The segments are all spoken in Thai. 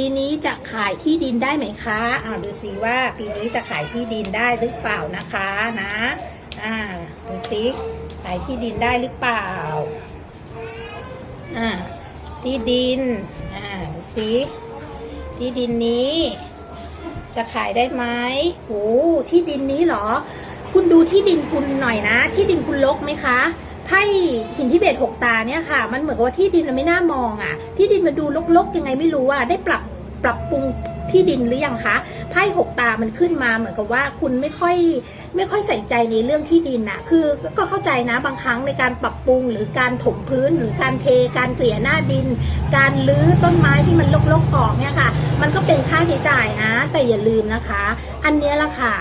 ปีนี้จะขายที่ดินได้ไหมคะอ่าดูสิว่าปีนี้จะขายที่ดินได้หรือเปล่านะคะนะอ่าดูสิขายที่ดินได้หรือเปล่าอ่าที่ดินอ่าดูสิที่ดินนี้ จะขายได้ไหมโอ้ที่ดินนี้เหรอ คุณดูที่ดินคุณหน่อยนะ ที่ดินคุณลกไหมคะ ไพ่หินทิเบตหกตาเนี่ยค่ะ มันเหมือนกับว่าที่ดินมันไม่น่ามองอะ ที่ดินมันดูลกๆยังไงไม่รู้อะได้ปรับปรับปรุงที่ดินหรือยังคะไพ่หกตามันขึ้นมาเหมือนกับว่าคุณไม่ค่อยไม่ค่อยใส่ใจในเรื่องที่ดินน่ะคือก็เข้าใจนะบางครั้งในการปรับปรุง หรือการถมพื้น หรือการเทการเกลี่ยหน้าดิน การลื้อต้นไม้ที่มันรกๆออกเนี่ยค่ะ มันก็เป็นค่าใช้จ่ายนะ แต่อย่าลืมนะคะ อันนี้ละค่ะ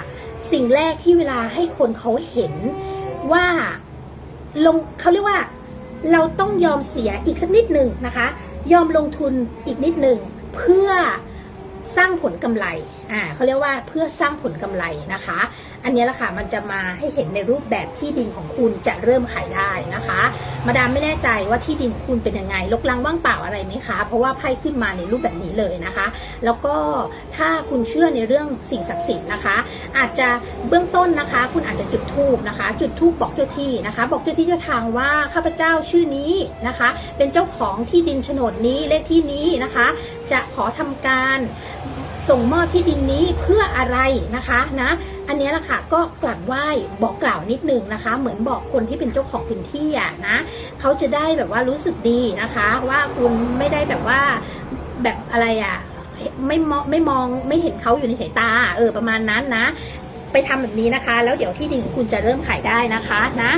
สิ่งแรกที่เวลาให้คนเขาเห็นว่า ลงเขาเรียกว่าเราต้องยอมเสียอีกสักนิดหนึ่งนะคะ ยอมลงทุนอีกนิดหนึ่งเพื่อสร้างผลกำไรอ่าเขาเรียกว่าเพื่อสร้างผลกำไรนะคะ อันนี้แหละค่ะมันจะมาให้เห็นในรูปแบบที่ดินของคุณจะเริ่มขายได้นะคะ มาดามไม่แน่ใจว่าที่ดินคุณเป็นยังไงลกลังว่างเปล่าอะไรไหมคะ เพราะว่าไพ่ขึ้นมาในรูปแบบนี้เลยนะคะ แล้วก็ถ้าคุณเชื่อในเรื่องสิ่งศักดิ์สิทธิ์นะคะ อาจจะเบื้องต้นนะคะ คุณอาจจะจุดธูปนะคะ จุดธูปบอกเจ้าที่นะคะ บอกเจ้าที่เจ้าทางว่าข้าพเจ้าชื่อนี้นะคะ เป็นเจ้าของที่ดินโฉนดนี้เลขที่นี้นะคะ จะขอทำการ ส่งมอบที่ดินนี้เพื่ออะไรนะคะนะอันนี้แหละค่ะก็กลับไหว้บอกกล่าวนิดนึงนะคะ เหมือนบอกคนที่เป็นเจ้าของพื้นที่อะนะเขาจะได้แบบว่ารู้สึกดีนะคะ ว่าคุณไม่ได้แบบว่าแบบอะไรอะไม่มองไม่มองไม่เห็นเขาอยู่ในสายตา เออประมาณนั้นนะ ไปทำแบบนี้นะคะ แล้วเดี๋ยวที่ดินของคุณจะเริ่มขายได้นะคะนะ